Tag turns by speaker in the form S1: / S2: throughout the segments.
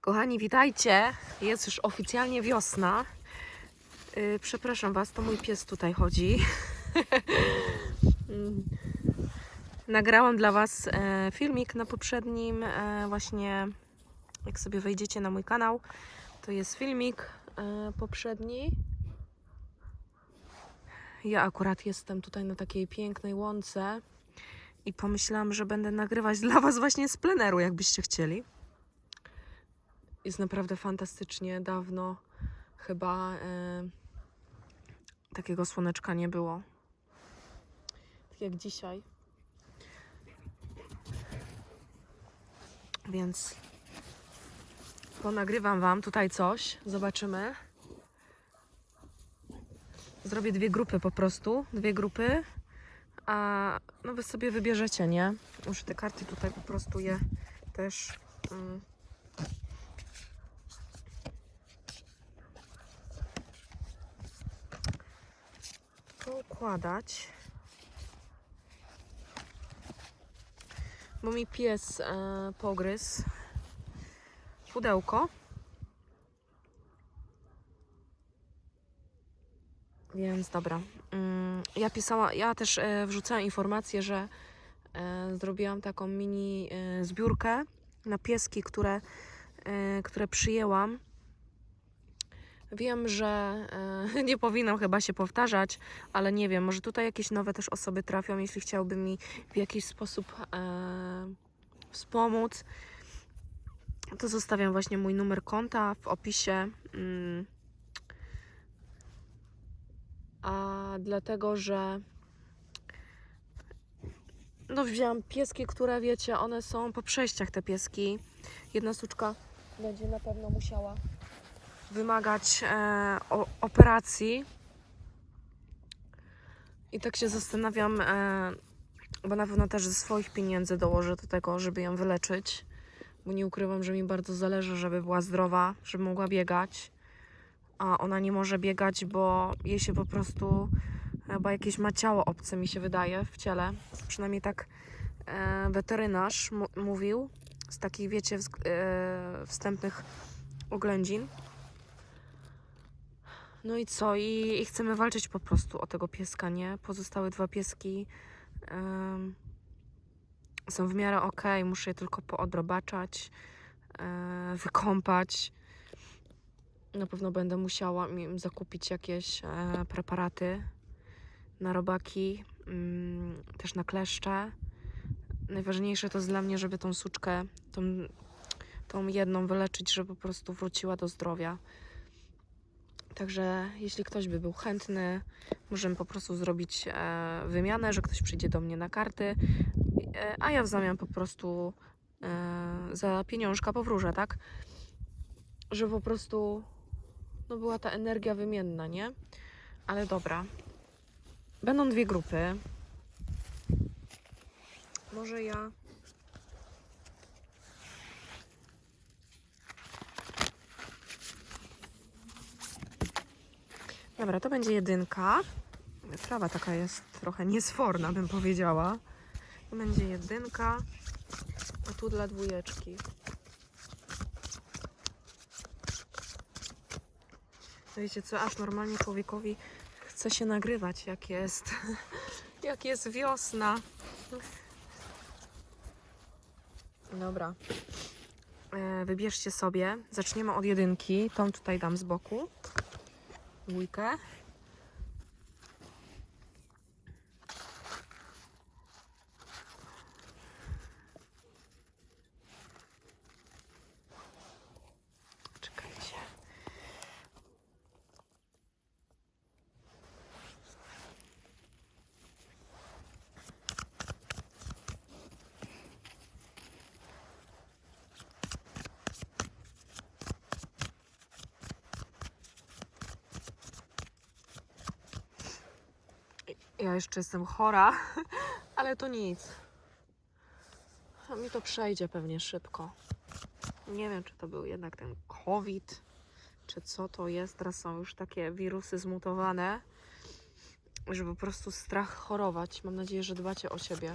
S1: Kochani, witajcie. Jest już oficjalnie wiosna. Yy, przepraszam Was, to mój pies tutaj chodzi. Nagrałam dla Was e, filmik na poprzednim, e, właśnie jak sobie wejdziecie na mój kanał, to jest filmik e, poprzedni. Ja akurat jestem tutaj na takiej pięknej łące i pomyślałam, że będę nagrywać dla Was właśnie z pleneru, jakbyście chcieli. Jest naprawdę fantastycznie. Dawno chyba e, takiego słoneczka nie było. Tak jak dzisiaj. Więc ponagrywam Wam tutaj coś. Zobaczymy. Zrobię dwie grupy po prostu. Dwie grupy. A no Wy sobie wybierzecie, nie? Muszę te karty tutaj po prostu je też... Mm, poukładać. Bo mi pies e, pogryzł pudełko. Więc dobra. Mm, ja pisała, ja też e, wrzucałam informację, że e, zrobiłam taką mini e, zbiórkę na pieski, które, które przyjęłam. Wiem, że e, nie powinnam chyba się powtarzać, ale nie wiem, może tutaj jakieś nowe też osoby trafią, jeśli chciałby mi w jakiś sposób e, wspomóc. To zostawiam właśnie mój numer konta w opisie. Mm. A dlatego, że no wzięłam pieski, które wiecie, one są po przejściach te pieski. Jedna suczka będzie na pewno musiała wymagać e, o, operacji. I tak się zastanawiam, e, bo na pewno też ze swoich pieniędzy dołożę do tego, żeby ją wyleczyć. Bo nie ukrywam, że mi bardzo zależy, żeby była zdrowa, żeby mogła biegać. A ona nie może biegać, bo jej się po prostu chyba jakieś ma ciało obce, mi się wydaje, w ciele. Przynajmniej tak e, weterynarz mówił z takich, wiecie, e, wstępnych oględzin. No i co? I, I chcemy walczyć po prostu o tego pieska, nie? Pozostałe dwa pieski em, są w miarę ok. Muszę je tylko poodrobaczać, e, wykąpać. Na pewno będę musiała im zakupić jakieś e, preparaty na robaki, mm, też na kleszcze. Najważniejsze to jest dla mnie, żeby tą suczkę, tą, tą jedną wyleczyć, żeby po prostu wróciła do zdrowia. Także jeśli ktoś by był chętny, możemy po prostu zrobić e, wymianę, że ktoś przyjdzie do mnie na karty, e, a ja w zamian po prostu e, za pieniążka powróżę, tak? Żeby po prostu no była ta energia wymienna, nie? Ale dobra. Będą dwie grupy. Może ja Dobra, to będzie jedynka. Trawa taka jest trochę niesforna, bym powiedziała. To będzie jedynka, a tu dla dwójeczki. No Wiecie co, aż normalnie człowiekowi chce się nagrywać, jak jest, jak jest wiosna. Dobra. E, wybierzcie sobie. Zaczniemy od jedynki. Tą tutaj dam z boku dwójkę. Czekajcie. Ja jeszcze jestem chora, ale to nic. A mi to przejdzie pewnie szybko. Nie wiem, czy to był jednak ten COVID, czy co to jest. Teraz są już takie wirusy zmutowane, że po prostu strach chorować. Mam nadzieję, że dbacie o siebie.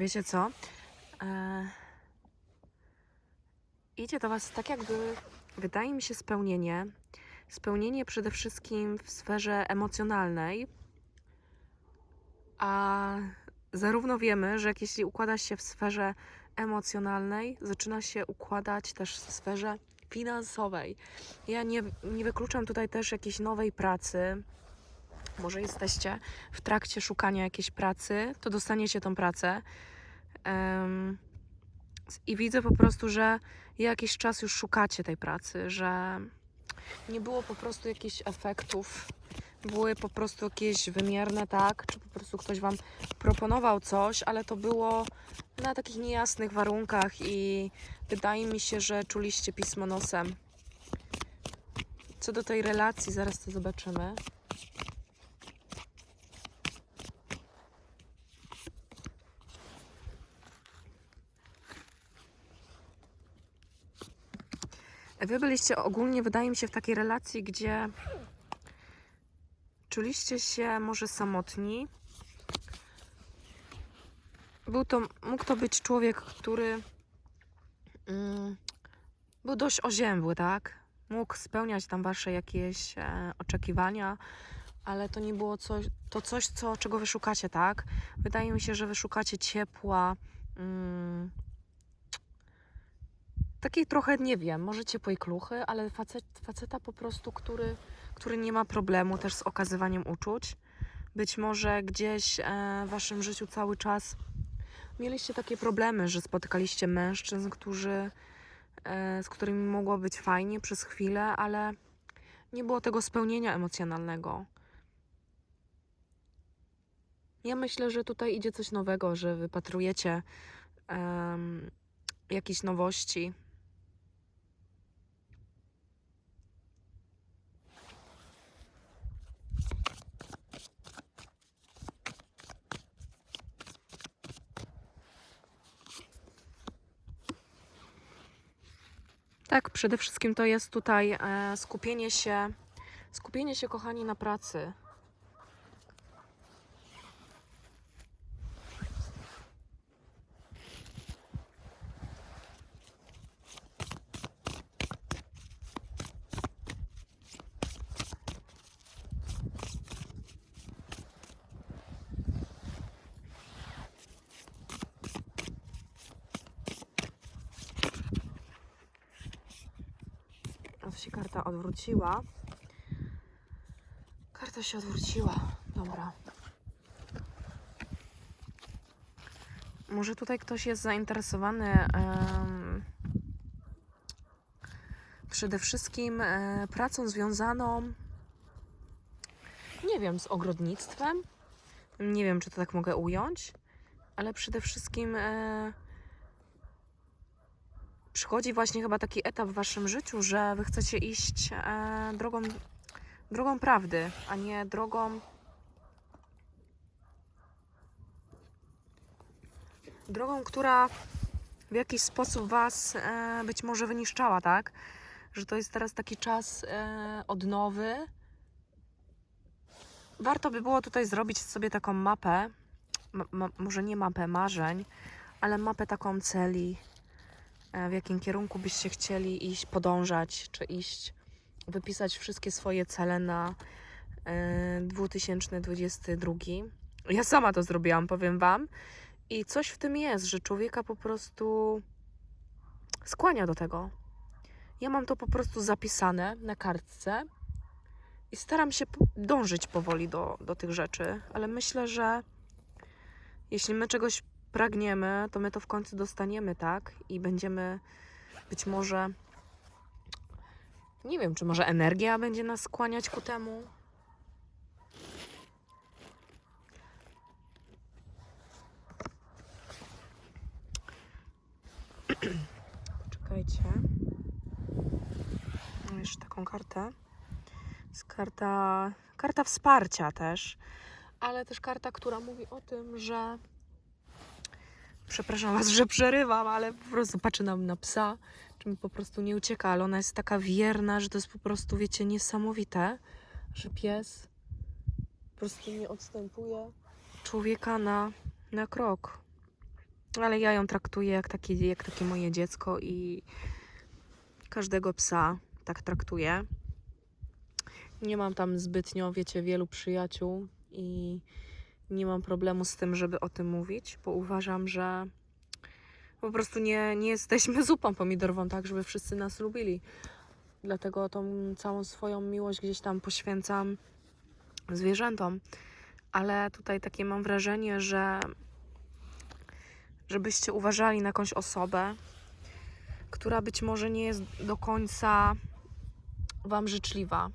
S1: Wiecie co? E... Idzie do Was tak, jakby wydaje mi się spełnienie. Spełnienie przede wszystkim w sferze emocjonalnej. A zarówno wiemy, że jak jeśli układa się w sferze emocjonalnej, zaczyna się układać też w sferze finansowej. Ja nie, nie wykluczam tutaj też jakiejś nowej pracy. Może jesteście w trakcie szukania jakiejś pracy, to dostaniecie tą pracę. Em, I widzę po prostu, że jakiś czas już szukacie tej pracy, że nie było po prostu jakichś efektów, były po prostu jakieś wymierne, tak? Czy po prostu ktoś Wam proponował coś, ale to było na takich niejasnych warunkach i wydaje mi się, że czuliście pismo nosem. Co do tej relacji, zaraz to zobaczymy. Wy byliście ogólnie, wydaje mi się, w takiej relacji, gdzie czuliście się może samotni. Był to, mógł to być człowiek, który mm, był dość oziębły, tak? Mógł spełniać tam wasze jakieś e, oczekiwania, ale to nie było coś, to coś, co, czego wy szukacie, tak? Wydaje mi się, że wy szukacie ciepła, mm, takiej trochę, nie wiem, może ciepłej kluchy, ale facet, faceta po prostu, który, który nie ma problemu też z okazywaniem uczuć. Być może gdzieś e, w waszym życiu cały czas mieliście takie problemy, że spotykaliście mężczyzn, którzy, e, z którymi mogło być fajnie przez chwilę, ale nie było tego spełnienia emocjonalnego. Ja myślę, że tutaj idzie coś nowego, że wypatrujecie em, jakichś nowości. Tak, przede wszystkim to jest tutaj e, skupienie się, skupienie się, kochani, na pracy. Aż się karta odwróciła. Karta się odwróciła. Dobra. Może tutaj ktoś jest zainteresowany em, przede wszystkim e, pracą związaną, nie wiem, z ogrodnictwem. Nie wiem, czy to tak mogę ująć, ale przede wszystkim e, przychodzi właśnie chyba taki etap w waszym życiu, że wy chcecie iść e, drogą, drogą prawdy, a nie drogą. Drogą, która w jakiś sposób was e, być może wyniszczała, tak? Że to jest teraz taki czas e, odnowy. Warto by było tutaj zrobić sobie taką mapę, ma, ma, może nie mapę marzeń, ale mapę taką celi, w jakim kierunku byście chcieli iść, podążać, czy iść, wypisać wszystkie swoje cele na e, 2022. Ja sama to zrobiłam, powiem Wam. I coś w tym jest, że człowieka po prostu skłania do tego. Ja mam to po prostu zapisane na kartce i staram się dążyć powoli do, do tych rzeczy, ale myślę, że jeśli my czegoś pragniemy, to my to w końcu dostaniemy, tak? I będziemy być może. Nie wiem, czy może energia będzie nas skłaniać ku temu. Poczekajcie. Mam jeszcze taką kartę. Jest karta, karta wsparcia też, ale też karta, która mówi o tym, że przepraszam Was, że przerywam, ale po prostu patrzę nam na psa, czy mi po prostu nie ucieka, ale ona jest taka wierna, że to jest po prostu, wiecie, niesamowite, że pies po prostu nie odstępuje człowieka na, na krok. Ale ja ją traktuję jak takie, jak takie moje dziecko i każdego psa tak traktuję. Nie mam tam zbytnio, wiecie, wielu przyjaciół i nie mam problemu z tym, żeby o tym mówić, bo uważam, że po prostu nie, nie jesteśmy zupą pomidorową, tak, żeby wszyscy nas lubili. Dlatego tą całą swoją miłość gdzieś tam poświęcam zwierzętom. Ale tutaj takie mam wrażenie, że żebyście uważali na jakąś osobę, która być może nie jest do końca Wam życzliwa.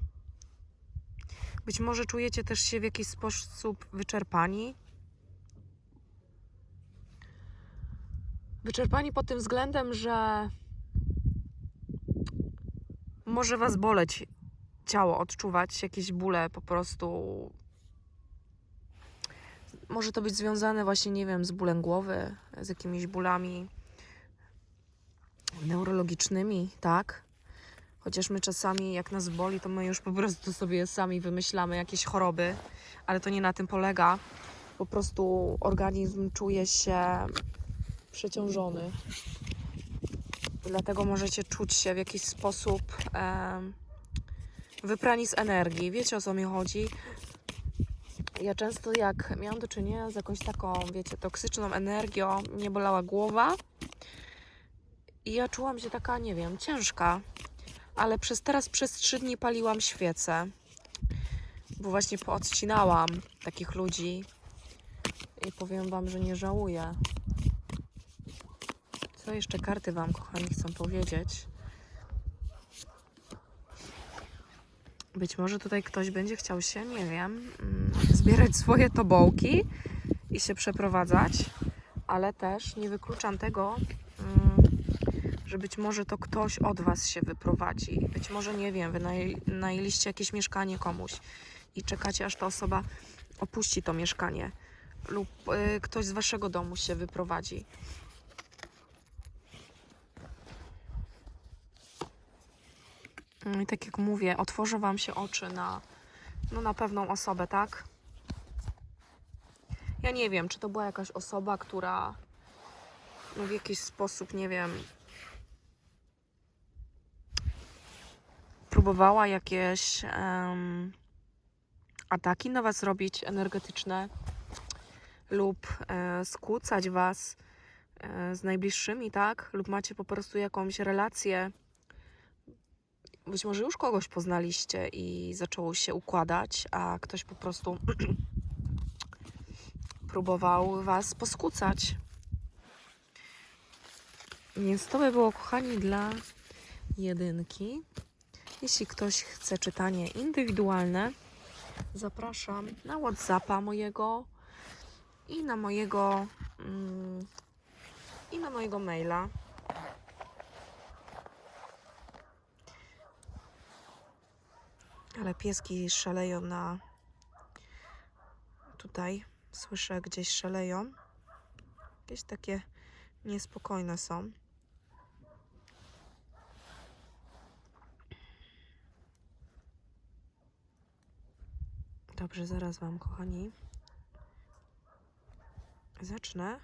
S1: Być może czujecie też się w jakiś sposób wyczerpani. Wyczerpani pod tym względem, że może Was boleć ciało, odczuwać jakieś bóle po prostu. Może to być związane właśnie, nie wiem, z bólem głowy, z jakimiś bólami neurologicznymi, tak? Chociaż my czasami, jak nas boli, to my już po prostu sobie sami wymyślamy jakieś choroby, ale to nie na tym polega. Po prostu organizm czuje się przeciążony. Dlatego możecie czuć się w jakiś sposób em, wyprani z energii. Wiecie o co mi chodzi? Ja często jak miałam do czynienia z jakąś taką, wiecie, toksyczną energią, mnie bolała głowa i ja czułam się taka, nie wiem, ciężka. Ale przez teraz przez trzy dni paliłam świecę, bo właśnie poodcinałam takich ludzi i powiem Wam, że nie żałuję. Co jeszcze karty Wam, kochani, chcą powiedzieć? Być może tutaj ktoś będzie chciał się, nie wiem, mm, zbierać swoje tobołki i się przeprowadzać, ale też nie wykluczam tego, że być może to ktoś od Was się wyprowadzi. Być może, nie wiem, wy naj- najęliście jakieś mieszkanie komuś i czekacie, aż ta osoba opuści to mieszkanie lub y, ktoś z Waszego domu się wyprowadzi. Mm, I tak jak mówię, otworzą Wam się oczy na, no, na pewną osobę, tak? Ja nie wiem, czy to była jakaś osoba, która no, w jakiś sposób, nie wiem, próbowała jakieś em, ataki na Was robić energetyczne lub e, skłócać Was e, z najbliższymi, tak? Lub macie po prostu jakąś relację. Być może już kogoś poznaliście i zaczęło się układać, a ktoś po prostu próbował Was poskłócać. Więc to by było, kochani, dla jedynki. Jeśli ktoś chce czytanie indywidualne, zapraszam na WhatsAppa mojego i na mojego mm, i na mojego maila. Ale pieski szaleją na tutaj. Słyszę gdzieś szaleją. Jakieś takie niespokojne są. Dobrze, zaraz Wam, kochani. Zacznę.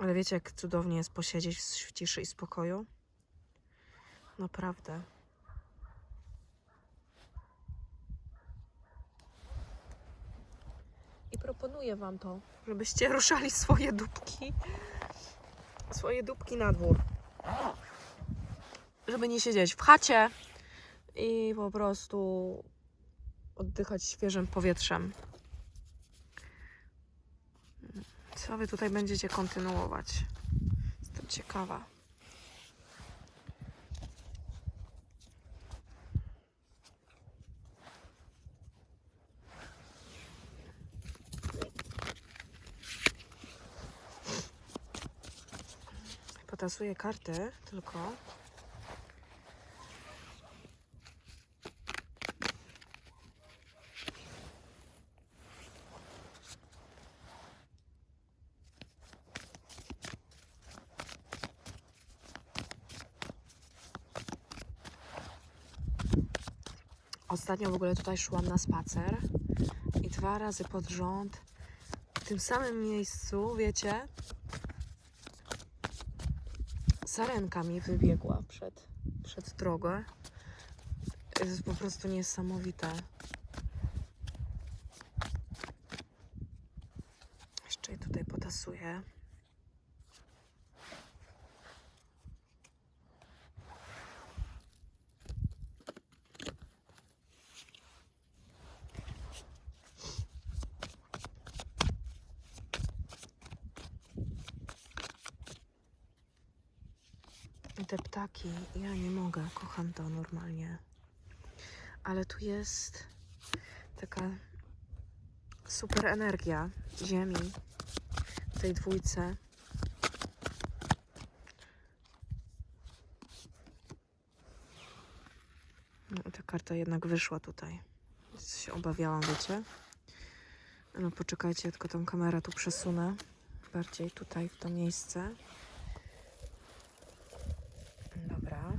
S1: Ale wiecie, jak cudownie jest posiedzieć w ciszy i spokoju? Naprawdę. I proponuję Wam to, żebyście ruszali swoje dupki, swoje dupki na dwór. Żeby nie siedzieć w chacie i po prostu oddychać świeżym powietrzem. Co Wy tutaj będziecie kontynuować? Jestem ciekawa. tasuję karty tylko. Ostatnio w ogóle tutaj szłam na spacer i dwa razy pod rząd w tym samym miejscu, wiecie, sarenka mi wybiegła przed, przed drogę. To jest po prostu niesamowite. Jeszcze je tutaj potasuję. I te ptaki, kocham to normalnie. Ale tu jest taka super energia Ziemi w tej dwójce. No, ta karta jednak wyszła tutaj. Więc się obawiałam, wiecie. No poczekajcie, tylko tą kamerę tu przesunę. Bardziej tutaj, w to miejsce. Dobra.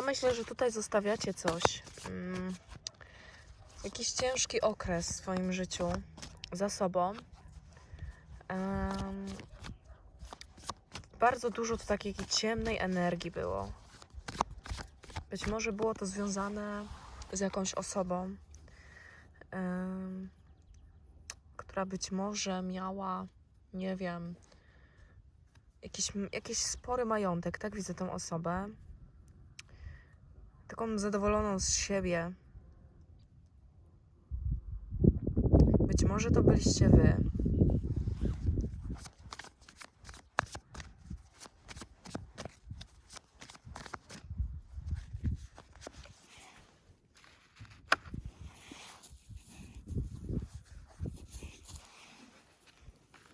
S1: Ja myślę, że tutaj zostawiacie coś. Mm, jakiś ciężki okres w swoim życiu za sobą. Em, bardzo dużo tu takiej ciemnej energii było. Być może było to związane z jakąś osobą, em, która być może miała, nie wiem, jakiś, jakiś spory majątek, tak widzę tą osobę taką zadowoloną z siebie. Być może to byliście wy.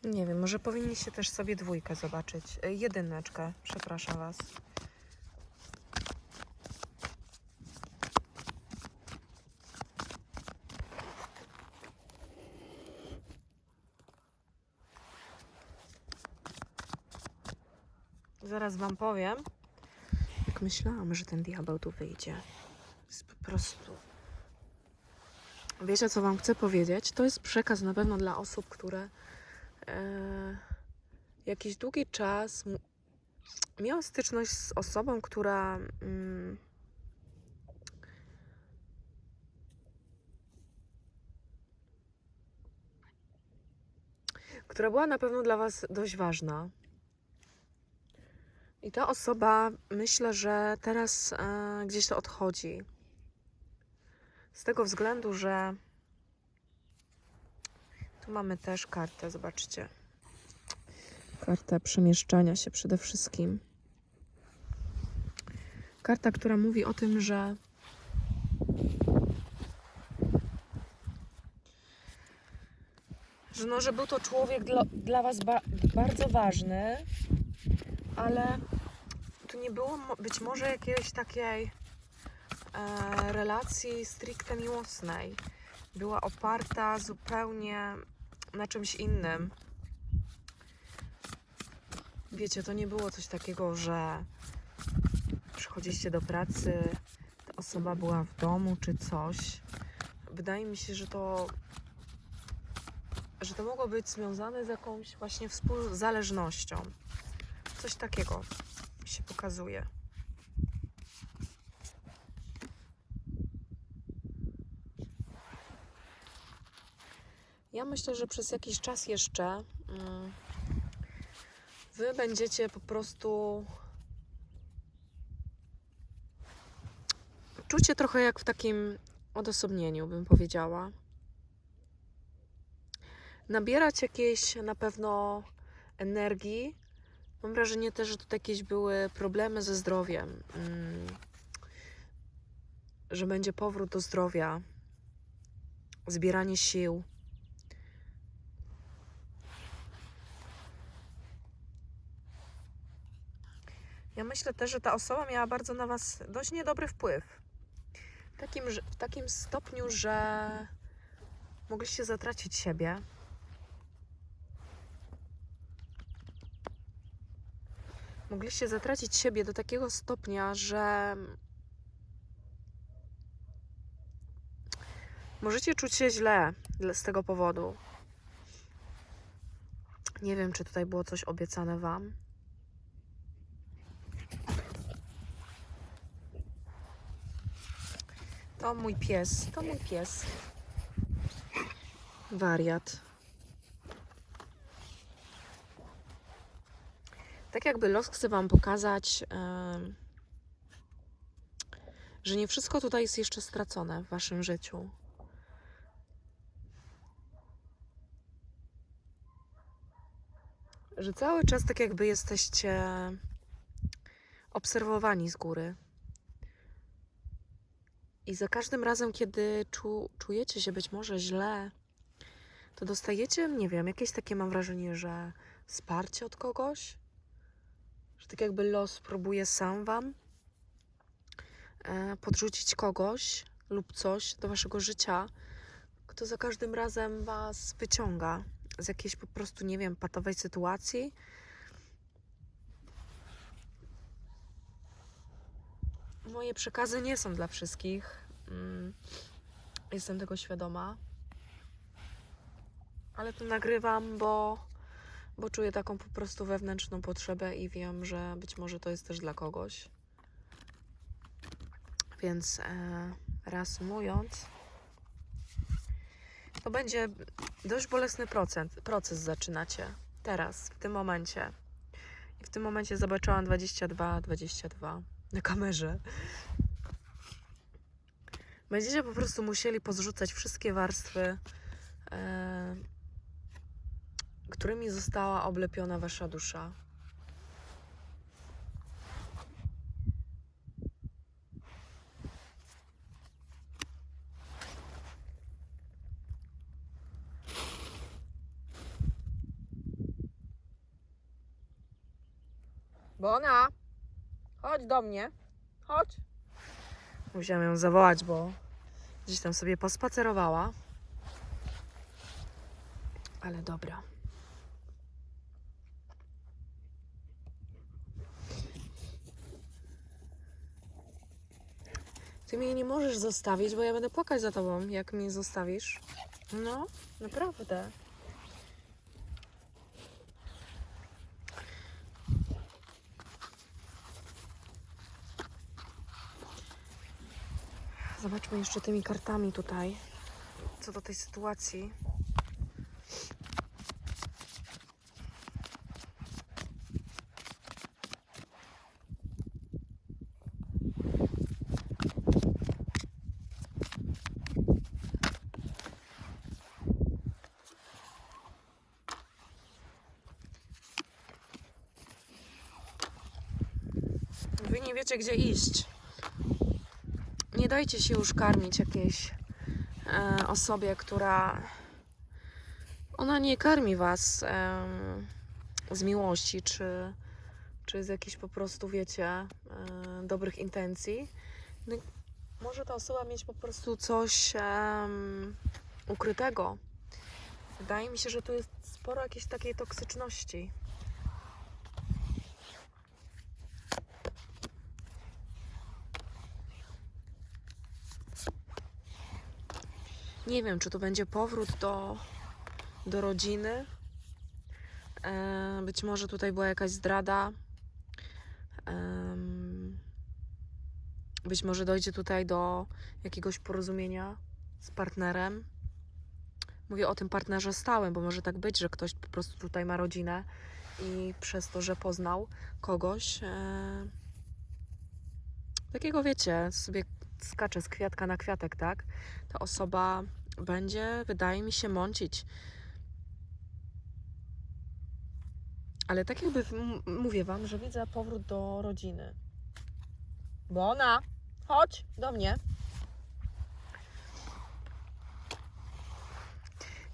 S1: Nie wiem, może powinniście też sobie dwójkę zobaczyć. E, Jedyneczkę, przepraszam was. Zaraz wam powiem. Jak myślałam, że ten diabeł tu wyjdzie. Jest po prostu. Wiecie, co wam chcę powiedzieć? To jest przekaz na pewno dla osób, które e, jakiś długi czas miały styczność z osobą, która mm, która była na pewno dla was dość ważna. I ta osoba, myślę, że teraz e, gdzieś to odchodzi. Z tego względu, że tu mamy też kartę, zobaczcie. Karta przemieszczania się przede wszystkim. Karta, która mówi o tym, że że, no, że był to człowiek dla, dla Was ba bardzo ważny, ale tu nie było być może jakiejś takiej e, relacji stricte miłosnej. Była oparta zupełnie na czymś innym. Wiecie, to nie było coś takiego, że przychodziliście do pracy, ta osoba była w domu czy coś. Wydaje mi się, że to że to mogło być związane z jakąś właśnie współzależnością. Coś takiego się pokazuje. Ja myślę, że przez jakiś czas jeszcze mm, wy będziecie po prostu czuć się trochę jak w takim odosobnieniu, bym powiedziała. Nabierać jakiejś na pewno energii. Mam wrażenie też, że tutaj jakieś były problemy ze zdrowiem. Mm, że będzie powrót do zdrowia. zbieranie sił. Ja myślę też, że ta osoba miała bardzo na Was dość niedobry wpływ. W takim, w takim stopniu, że mogliście zatracić siebie. Mogliście zatracić siebie do takiego stopnia, że możecie czuć się źle z tego powodu. Nie wiem, czy tutaj było coś obiecane Wam. To mój pies, to mój pies. Wariat. Tak jakby los chce Wam pokazać, że nie wszystko tutaj jest jeszcze stracone w Waszym życiu. Że cały czas tak jakby jesteście obserwowani z góry. I za każdym razem, kiedy czu, czujecie się być może źle, to dostajecie, nie wiem, jakieś takie mam wrażenie, że wsparcie od kogoś, że tak jakby los próbuje sam wam e, podrzucić kogoś lub coś do waszego życia, kto za każdym razem was wyciąga z jakiejś po prostu, nie wiem, patowej sytuacji. Moje przekazy nie są dla wszystkich. Mm, Jestem tego świadoma. Ale to nagrywam, bo, bo czuję taką po prostu wewnętrzną potrzebę i wiem, że być może to jest też dla kogoś. Więc e, reasumując, to będzie dość bolesny procent, proces zaczynacie teraz, w tym momencie. I w tym momencie zobaczyłam 22, 22 na kamerze. Będziecie po prostu musieli pozrzucać wszystkie warstwy, e, którymi została oblepiona wasza dusza. Bona, chodź do mnie. Chodź. Musiałam ją zawołać, bo gdzieś tam sobie pospacerowała. Ale dobra. Ty mnie nie możesz zostawić, bo ja będę płakać za tobą, jak mnie zostawisz. No, naprawdę. Zobaczmy jeszcze tymi kartami tutaj, co do tej sytuacji. Wy nie wiecie, gdzie iść. Nie dajcie się już karmić jakiejś e, osobie, która. Ona nie karmi was em, z miłości, czy, czy z jakichś po prostu, wiecie, e, dobrych intencji. No, może ta osoba mieć po prostu coś em, ukrytego. Wydaje mi się, że tu jest sporo jakiejś takiej toksyczności. Nie wiem, czy to będzie powrót do, do rodziny. E, być może tutaj była jakaś zdrada. Em, być może dojdzie tutaj do jakiegoś porozumienia z partnerem. Mówię o tym partnerze stałym, bo może tak być, że ktoś po prostu tutaj ma rodzinę i przez to, że poznał kogoś, e, takiego wiecie, sobie skacze z kwiatka na kwiatek, tak? Ta osoba będzie, wydaje mi się, mącić. Ale tak jakby mówię wam, że widzę powrót do rodziny. Bona, chodź do mnie.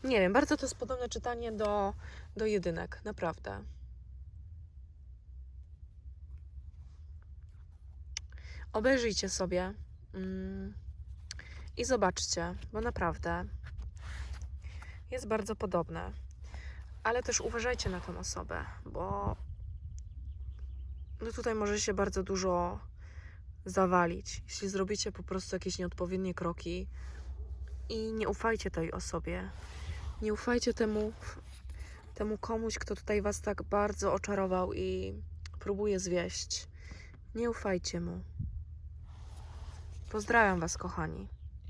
S1: Nie wiem, bardzo to jest podobne czytanie do, do jedynek, naprawdę. Obejrzyjcie sobie i zobaczcie, bo naprawdę jest bardzo podobne. Ale też uważajcie na tę osobę, bo no tutaj może się bardzo dużo zawalić. Jeśli zrobicie po prostu jakieś nieodpowiednie kroki i nie ufajcie tej osobie. Nie ufajcie temu, temu komuś, kto tutaj was tak bardzo oczarował i próbuje zwieść. Nie ufajcie mu. Pozdrawiam was, kochani.